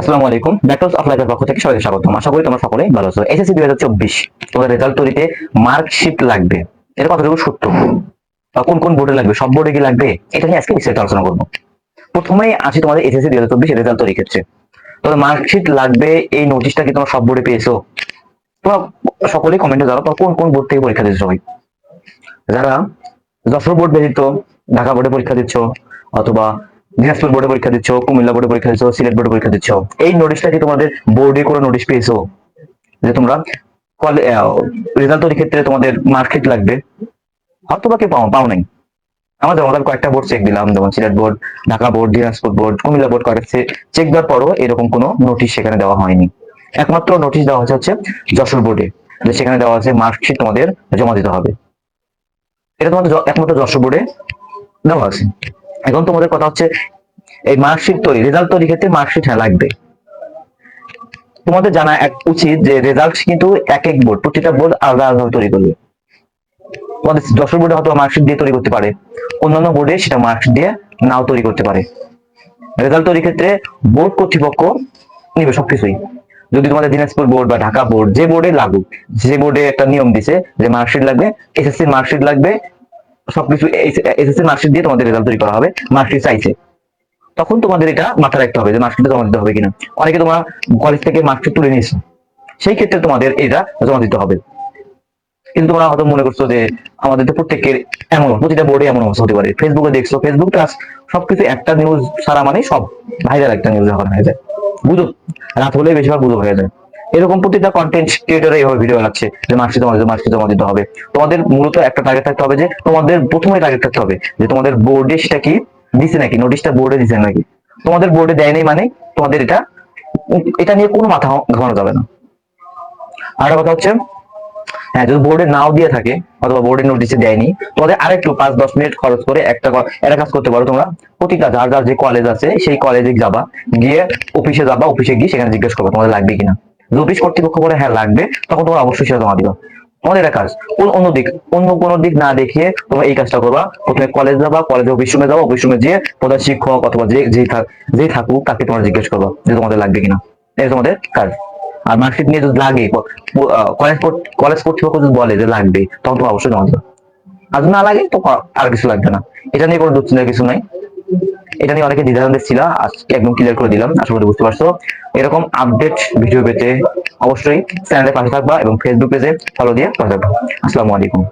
আসসালামু আলাইকুম। ব্যাকলস অফ লাইফের পক্ষ থেকে সবাইকে স্বাগতম। আশা করি তোমরা সকলেই ভালো আছো। এসএসসি দুই হাজার চব্বিশ, তোমাদের রেজাল্ট তৈরিতে মার্কশিট লাগবে। এটা কতটুকু সত্য? বা কোন কোন বোর্ডে লাগবে? সব বোর্ডে কি লাগবে? এটা নিয়ে আজকে বিস্তারিত আলোচনা করব। প্রথমেই আসি তোমাদের এসএসসি দুই হাজার চব্বিশ রেজাল্ট তৈরি ক্ষেত্রে। তোমাদের মার্কশিট লাগবে, এই নোটিশটা কি তোমরা সব বোর্ডে পেয়েছ? তোমরা সকলেই কমেন্টে জানো তোমরা কোন কোন বোর্ড থেকে পরীক্ষা দিচ্ছ সবাই? যারা যশোর বোর্ড ব্যতীত, ঢাকা বোর্ডে পরীক্ষা দিচ্ছ, অথবা দিনাজপুর বোর্ডে পরীক্ষা দিচ্ছ, কুমিল্লা বোর্ডে পরীক্ষা দিচ্ছ সিলেট বোর্ডে পরীক্ষা দিচ্ছ। এই নোটিশটা কি তোমাদের বোর্ডে কোনো নোটিশ পেয়েছ? যে তোমরা রেজাল্ট তৈরির ক্ষেত্রে তোমাদের মার্কশিট লাগবে। হয়তো বা পাও পাও নাই। আমাদের আমাদের কয়েকটা বোর্ড চেক দিলাম, যেমন Sylhet board Dhaka board Dinajpur board Comilla board কয়েকটা চেক দেওয়ার পরও এরকম কোনো নোটিশ সেখানে দেওয়া হয়নি। একমাত্র নোটিশ দেওয়া হচ্ছে হচ্ছে যশোর বোর্ডে যে সেখানে দেওয়া আছে মার্কশিট তোমাদের জমা দিতে হবে। এটা তোমাদের একমাত্র যশোর বোর্ডে দেওয়া আছে। এখন তোমাদের কথা হচ্ছে, এই মার্কশিট তৈরি রেজাল্ট তৈরি ক্ষেত্রে মার্কশিট হ্যাঁ লাগবে। তোমাদের জানা উচিত যে রেজাল্ট কিন্তু এক এক বোর্ড প্রতিটা বোর্ড আলাদা আলাদা তৈরি করবে। তোমাদের যশোর বোর্ডে হয়তো মার্কশিট দিয়ে তৈরি করতে পারে, অন্যান্য বোর্ডে সেটা মার্কশিট দিয়ে নাও তৈরি করতে পারে। রেজাল্ট তৈরির ক্ষেত্রে বোর্ড কর্তৃপক্ষ নিবে সবকিছুই। যদি তোমাদের দিনাজপুর বোর্ড বা ঢাকা বোর্ড যে বোর্ডে লাগুক, যে বোর্ডে একটা নিয়ম দিছে যে মার্কশিট লাগবে এসএসসি মার্কশিট লাগবে সবকিছু এসএসসি মার্কশিট দিয়ে তোমাদের রেজাল্ট তৈরি করা হবে মার্কশিট চাইছে তখন তোমাদের এটা মাথায় রাখতে হবে যে মার্কশিটটা জমা দিতে হবে কিনা। অনেকে তোমরা কলেজ থেকে মার্কশিট তুলে নিয়েছো, সেই ক্ষেত্রে তোমাদের এটা জমা দিতে হবে। কিন্তু তোমরা হয়তো মনে করছ যে আমাদের তো প্রত্যেকের এমন প্রতিটা বোর্ডে এমন অবস্থা হতে পারে। ফেসবুকে দেখছ ফেসবুক টাচ সবকিছু একটা নিউজ সারা মানে সব। ভাইরাল একটা নিউজ হয়ে যায় গুজব রাত হলে বেশিরভাগ গুজব হয়ে যায়। এরকম প্রতিটা কন্টেন্ট ক্রিয়েটর এইভাবে ভিডিও বানাচ্ছে যে মার্কশিট তোমাদের মার্কশিট জমা দিতে হবে। তোমাদের মূলত একটা টার্গেট থাকতে হবে যে তোমাদের প্রথমে টার্গেট থাকতে হবে যে তোমাদের বোর্ডে সেটা কি দিছে নাকি? নোটিশটা বোর্ডে দিছে নাকি? তোমাদের বোর্ডে দেয় নাই মানে তোমাদের এটা এটা নিয়ে কোনো মাথা ঘামানো যাবে না। আর কথা হচ্ছে হ্যাঁ যদি বোর্ডে নাও দিয়ে থাকে অথবা বোর্ডে নোটিশে দেয়নি, তোমাদের আরেকটু পাঁচ, দশ মিনিট খরচ করে একটা একটা কাজ করতে পারো তোমরা। প্রতিটা যার যার যে কলেজ আছে সেই কলেজে যাবা, গিয়ে অফিসে যাবা অফিসে গিয়ে সেখানে জিজ্ঞেস করবা তোমাদের লাগবে কিনা। অফিস কর্তৃপক্ষ বলে হ্যাঁ লাগবে। তখন তোমরা অবশ্যই সেটা জমা দিবা। তোমাদের কাজ অন্য দিক, অন্য কোনো দিক না দেখিয়ে তোমরা এই কাজটা করবা। প্রথমে কলেজ যাবা কলেজে অফিস রুমে যাবা অফিস রুমে যেয়ে প্রধান শিক্ষক অথবা যে যে থাক, যে থাকুক, তাকে তোমরা জিজ্ঞেস করবা যে তোমাদের লাগবে কিনা। এটা তোমাদের কাজ। আর মার্কশিট নিয়ে যদি লাগে কলেজ কলেজ কর্তৃপক্ষ যদি বলে যে লাগবে, তখন তোমার অবশ্যই জমা দেবে। আর যদি না লাগে, তো আর কিছু লাগবে না। এটা নিয়ে কোনো দুশ্চিন্তার কিছু নাই। এটা নিয়ে অনেকে দ্বিধাদ্বন্দ্বে ছিল, আজকে একদম ক্লিয়ার করে দিলাম, আশা করি বুঝতে পারছ। এরকম আপডেট ভিডিও পেতে অবশ্যই চ্যানেলে পাশে থাকবা এবং ফেসবুক পেজে ফলো দিয়ে পাশে থাকবা। আসসালামু আলাইকুম।